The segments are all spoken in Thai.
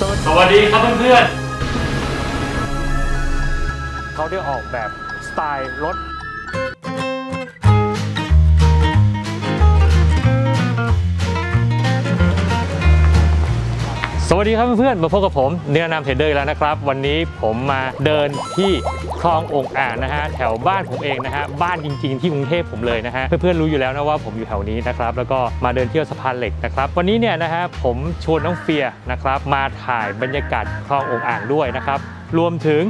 สวัสดีครับเพื่อนเขาได้ออกแบบสไตล์รถ วัสดีครับเพื่อนๆมาพบกับผมเนื้อนามเทรดเดอร์แล้วนะครับ วันนี้ผมมาเดินที่คลององอ่างนะฮะแถวบ้านผมเองนะฮะบ้านจริง ๆ ที่กรุงเทพผมเลยนะฮะเพื่อนๆรู้อยู่แล้วนะว่าผมอยู่แถวนี้นะครับแล้วก็มาเดินเที่ยวสะพานเหล็กนะครับวันนี้เนี่ยนะฮะผมชวนน้องเฟียนะครับมาถ่ายบรรยากาศคลององอ่างด้วยนะครับรวมถึง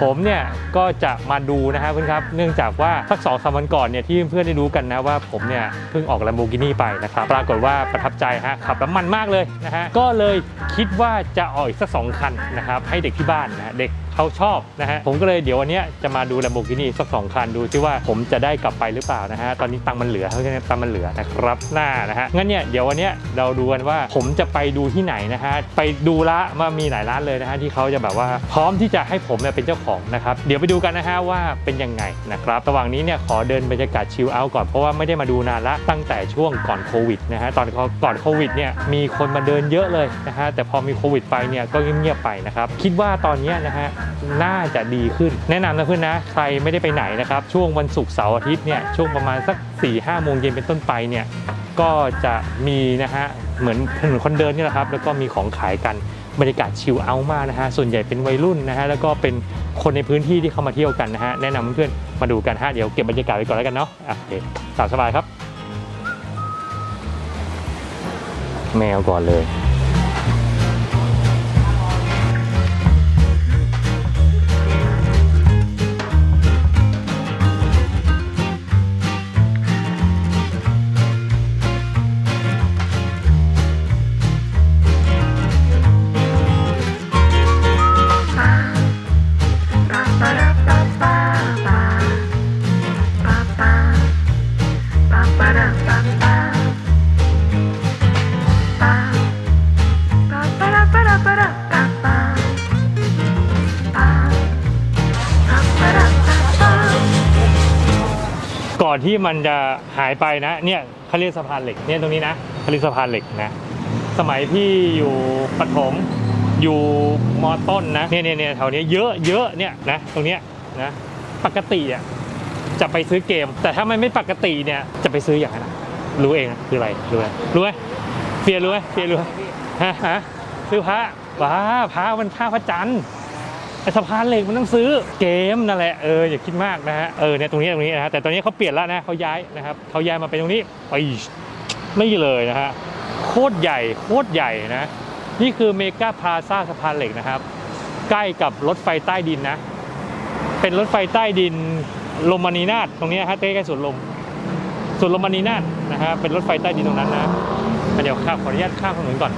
ผมเนี่ยก็จะมาดูนะครับเพื่อนครับ เนื่องจากว่าสักสองสามวันก่อนเนี่ยที่เพื่อนได้รู้กันนะว่าผมเนี่ยเพิ่งออกลัมโบกินี่ไปนะครับ ปรากฏว่าประทับใจฮะขับแล้วมันมากเลยนะฮะก็เลยคิดว่าจะออกอีกสักสองคันนะครับให้เด็กที่บ้านนะเด็ก เขาชอบนะฮะผมก็เลยเดี๋ยววันนี้จะมาดู Lamborghini สักสองคันดูซิว่าผมจะได้กลับไปหรือเปล่านะฮะตอนนี้ตังมันเหลือเท่านี้ตังมันเหลือนะครับหน้านะฮะงั้นเนี่ยเดี๋ยววันนี้เราดูกันว่าผมจะไปดูที่ไหนนะฮะไปดูละว่ามีหลายร้านเลยนะฮะที่เขาจะแบบว่าพร้อมที่จะให้ผมเนี่ยเป็นเจ้าของนะครับเดี๋ยวไปดูกันนะฮะว่าเป็นยังไงนะครับระหว่างนี้เนี่ยขอเดินบรรยากาศชิลเอาท์ก่อนเพราะว่าไม่ได้มาดูนานละตั้งแต่ช่วงก่อนโควิดนะฮะตอนก่อนโควิดเนี่ยมีคนมาเดินเยอะเลยนะฮะแต่พอมีโควิดไปเนี่ยก็เงียบๆไปนะครับคิดว่าตอนเนี้นะฮะน่าจะดีขึ้น แนะนำนะเพื่อนนะ ใครไม่ได้ไปไหนนะครับ ช่วงวันศุกร์เสาร์อาทิตย์เนี่ยช่วงประมาณสัก4ี่ห้าโมงเย็นเป็นต้นไปเนี่ยก็จะมีนะฮะเหมือนถนนคนเดินนี่แหละครับ แล้วก็มีของขายกันบรรยากาศชิลเอาท์มากนะฮะส่วนใหญ่เป็นวัยรุ่นนะฮะแล้วก็เป็นคนในพื้นที่ที่เข้ามาเที่ยวกันนะฮะแนะนำเพื่อนๆมาดูกันฮะเดี๋ยวเก็บบรรยากาศไว้ก่อนแล้วกันเนาะอะโอเคตามสบายครับ แมวก่อนเลย อนที่มันจะหายไปนะ เนี่ยเขาเรียกสะพานเหล็ก เนี่ยตรงนี้นะเขาเรียกสะพานเหล็กนะ สมัยพี่อยู่ปฐมอยู่มอต้นนะ เนี่ยเนี่ยเนี่ยแถวนี้เยอะเยอะเนี่ยนะ ตรงเนี้ยนะ ปกติอะจะไปซื้อเกม แต่ถ้ามันไม่ปกติเนี่ยจะไปซื้ออย่างนั้นรู้เองคืออะไรรู้ไหมรู้ไหมเฟียรู้ไหมเฟียรู้ไหมฮะฮะซื้อพระว้าพระมันพระพระจันทร์ สะพานเหล็กมันต้องซื้อเกมนั่นแหละเอออย่าคิดมากนะฮะเออเนี่ยตรงนี้ตรงนี้นะฮะแต่ตอนนี้เขาเปลี่ยนแล้วนะเขาย้ายนะครับเขาย้ายมาเป็นตรงนี้ไปไม่เลยนะฮะโคตรใหญ่โคตรใหญ่นะนี่คือเมกาพลาซ่าสะพานเหล็กนะครับ ใกล้กับรถไฟใต้ดินนะ เป็นรถไฟใต้ดินลมมณีนาฏตรงนี้ฮะใกล้ๆสวนลมสวนลมมณีนาฏนะฮะเป็นรถไฟใต้ดินตรงนั้นนะอะเดี๋ยวข้ามขออนุญาตข้ามถนนก่อน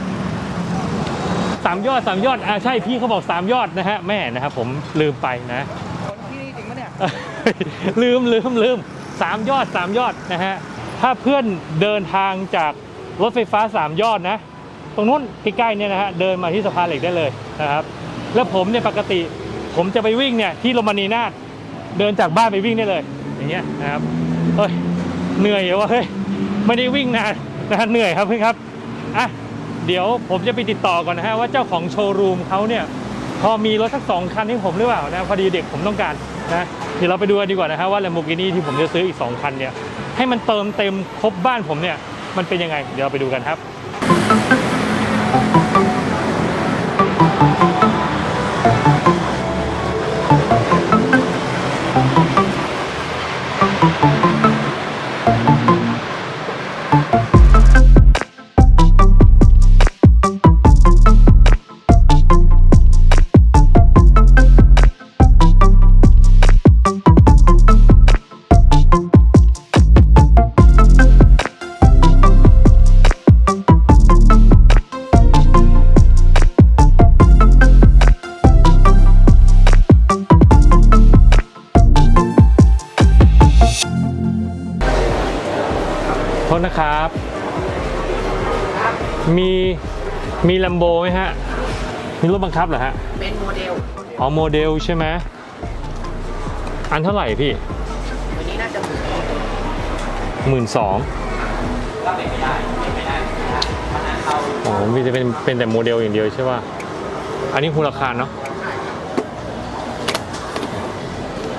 สามยอดสามยอดอ่าใช่พี่เขาบอกสามยอดนะฮะแม่นะครับผมลืมไปนะ คนที่นี่จริงปะเนี่ย ลืมลืมลืมสามยอดสามยอดนะฮะถ้าเพื่อนเดินทางจากรถไฟฟ้าสามยอดนะ ตรงนู้นใกล้ๆเนี่ยนะฮะเดินมาที่สะพานเหล็กได้เลยนะครับ แล้วผมเนี่ยปกติ ผมจะไปวิ่งเนี่ยที่โรมานีนาถเดินจากบ้านไปวิ่งได้เลย อย่างเงี้ยนะครับเฮ้ยเหนื่อยเหรอวะเฮ้ยไม่ได้วิ่งนานนะฮะเหนื่อยครับเพื่อนครับอะ เดี๋ยวผมจะไปติดต่อก่อนนะฮะว่าเจ้าของโชว์รูมเขาเนี่ยพอมีรถสักสองคันให้ผมหรือเปล่านะพอดีเด็กผมต้องการนะเดี๋ยวเราไปดูกันดีกว่านะฮะว่า Lamborghini ที่ผมจะซื้ออีก2คันเนี่ยให้มันเติมเต็มครบบ้านผมเนี่ยมันเป็นยังไง เดี๋ยวเราไปดูกันครับโมีมีลัมโบไหมฮะ มีรถบังคับเหรอฮะ เป็นโมเดล อ๋อโมเดลใช่ไหมอันเท่าไหร่พี่ วันนี้น่าจะหมื่นหมื่นสองอ๋อมีจะเป็นเป็นแต่โมเดลอย่างเดียวใช่ป่ะ อันนี้ฮูลาคานเนาะ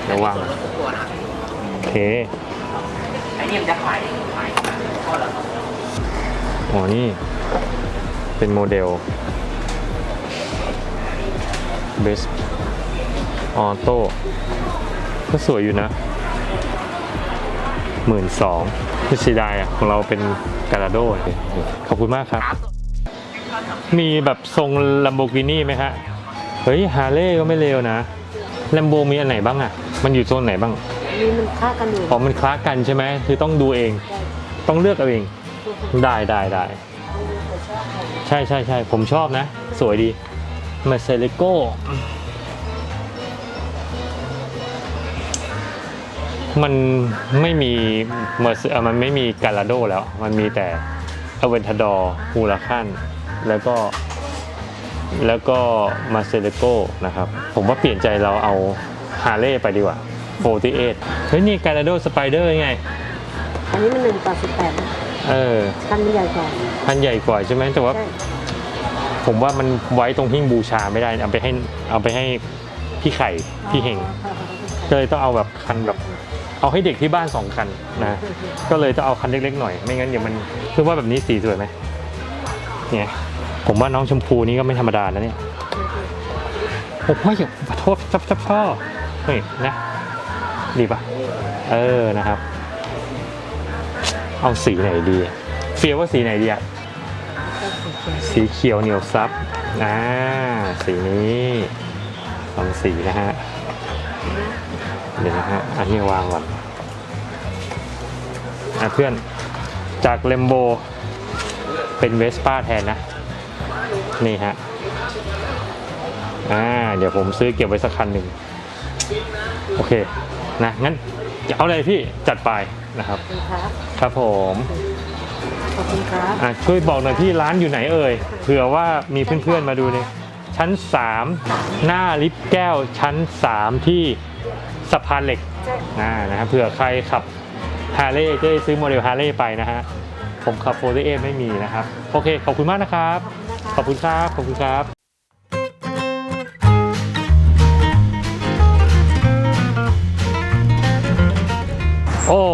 เดี๋ยววางตัวนะโอเคไอ้นี่มันจะขายขายก็เหรออ๋อนี่ เป็นโมเดลเบสออโต้ก็สวยอยู่นะหมื่นสองไม่เสียดายอะของเราเป็นการาโดขอบคุณมากครับ มีแบบทรง Lamborghini ไหมฮะ เฮ้ย ฮาร์เลย์ก็ไม่เลวนะแลมโบมีอันไหนบ้างอะ มันอยู่โซนไหนบ้างนี่มันค่ากันอยู่อ๋อมันคล้ากันใช่ไหมคือต้องดูเอง ต้องเลือกเอาเอง ได้ได้ได้ใช่ใช่ใช่ผมชอบนะ สวยดีมาเซเลโก้มันไม่มีเมอร์เออมันไม่มีการาโดแล้ว มันมีแต่อเวนทาดอร์ฮูลาคันแล้วก็แล้วก็มาเซเลโก้นะครับ ผมว่าเปลี่ยนใจเราเอาฮาร์เลย์ไปดีกว่า 48 เฮ้ย นี่การาโดสไปเดอร์ไง อันนี้มันหนึ่งต่อสิบแปดเออคันมันใหญ่กว่า พันใหญ่กว่าใช่ไหมแต่ว่าใช่ผมว่ามันไว้ตรงหิ้งบูชาไม่ได้เอาไปให้เอาไปให้พี่ไข่พี่เฮงก็เลยต้องเอาแบบคันแบบเอาให้เด็กที่บ้านสองคันนะก็เลยต้องเอาคันเล็กๆหน่อยไม่งั้นเดี๋ยวมันคือว่าแบบนี้สีสวยไหมเนี่ยผมว่าน้องชมพูนี่ก็ไม่ธรรมดานะเนี่ยผมว่าอย่าขอโทษซับซับพ่อเฮ้ยนะดีปะเออนะครับ เอาสีไหนดีอะ เฟียว่าสีไหนดีอะสีเขียวเหนียวซับอ่าสีนี้สองสีนะฮะ เดี๋ยวนะฮะ อันนี้วางก่อนอะเพื่อนจากเลมโบเป็นเวสป้าแทนนะ นี่ฮะ อ่า เดี๋ยวผมซื้อเก็บไว้สักคันหนึ่ง โอเค นะ งั้นจะเอาเลยพี่จัดไปนะครับขอบคุณครับครับผม ขอบคุณครับอะช่วยบอกหน่อยที่ร้านอยู่ไหนเอ่ยเผื่อว่ามีเพื่อนๆมาดูเนี่ยชั้น 3 หน้าลิฟต์แก้วชั้น 3 ที่สะพานเหล็กอ่านะครับเผื่อใครขับฮาร์เลย์จะได้ซื้อโมเดลฮาร์เลย์ไปนะฮะ ผมขับโฟร์เอไม่มีนะครับ โอเค ขอบคุณมากนะครับ ขอบคุณครับ ขอบคุณครับ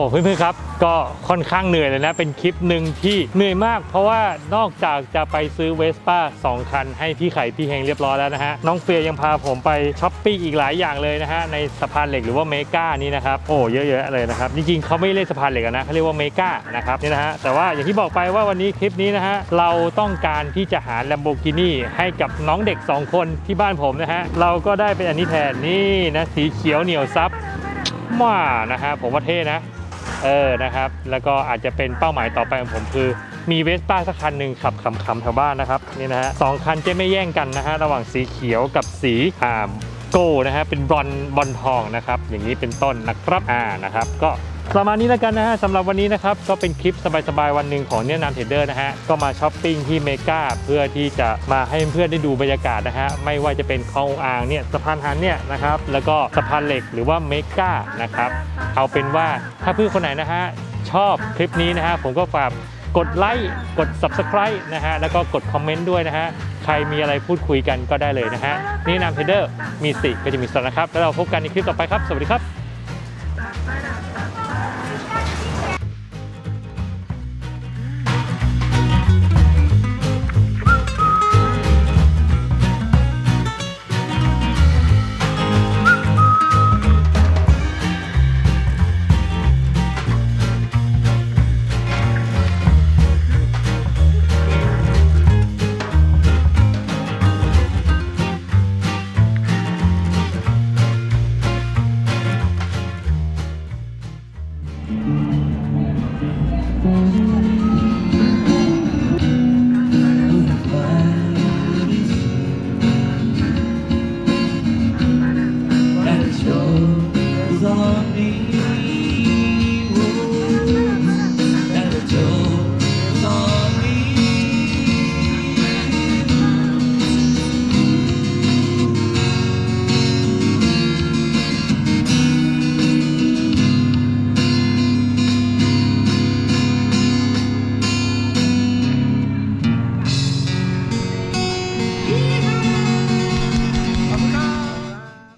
เพื่อนๆครับ ก็ค่อนข้างเหนื่อยเลยนะ เป็นคลิปหนึ่งที่เหนื่อยมาก เพราะว่านอกจากจะไปซื้อเวสป้า2คัน ให้พี่ไข่พี่เฮงเรียบร้อยแล้วนะฮะ น้องเฟียยังพาผมไปช้อปปิ้งอีกหลายอย่างเลยนะฮะ ในสะพานเหล็กหรือว่าเมกานี่นะครับ โอ้เยอะๆเลยนะครับ จริงๆเขาไม่เรียกสะพานเหล็กนะเขาเรียกว่าเมกานะครับนี่นะฮะ แต่ว่าอย่างที่บอกไปว่าวันนี้คลิปนี้นะฮะเราต้องการที่จะหา Lamborghini ให้กับน้องเด็ก 2 คนที่บ้านผมนะฮะเราก็ได้เป็นอันนี้แทนนี่นะสีเขียวเหนียวซับมานะฮะผมว่าเท่นะ เออนะครับ แล้วก็อาจจะเป็นเป้าหมายต่อไปของผมคือมีเวสป้าสักคันหนึ่งขับขำๆแถวบ้านนะครับนี่นะฮะสองคันจะไม่แย่งกันนะฮะระหว่างสีเขียวกับสีอ่าโกนะฮะเป็นบอลบอลทองนะครับ อย่างนี้เป็นต้นนะครับอ่านะครับ ก็ ประมาณนี้แล้วกันนะฮะสำหรับวันนี้นะครับ ก็เป็นคลิปสบายๆ วันหนึ่งของเนี่ยนามเทรดเดอร์นะฮะ ก็มาช้อปปิ้งที่เมกาเพื่อที่จะมาให้เพื่อนๆได้ดูบรรยากาศนะฮะ ไม่ว่าจะเป็นคลองอ่างเนี่ยสะพานหันเนี่ยนะครับ แล้วก็สะพานเหล็กหรือว่าเมกานะครับ เอาเป็นว่าถ้าเพื่อนคนไหนนะฮะ ชอบคลิปนี้นะฮะ ผมก็ฝากกดไลค์กด subscribe นะฮะ แล้วก็กดคอมเมนต์ด้วยนะฮะ ใครมีอะไรพูดคุยกันก็ได้เลยนะฮะ นี่นามเทรดเดอร์มีสิก็จะมีสอนนะครับ แล้วเราพบกันในคลิปต่อไปครับ สวัสดีครับ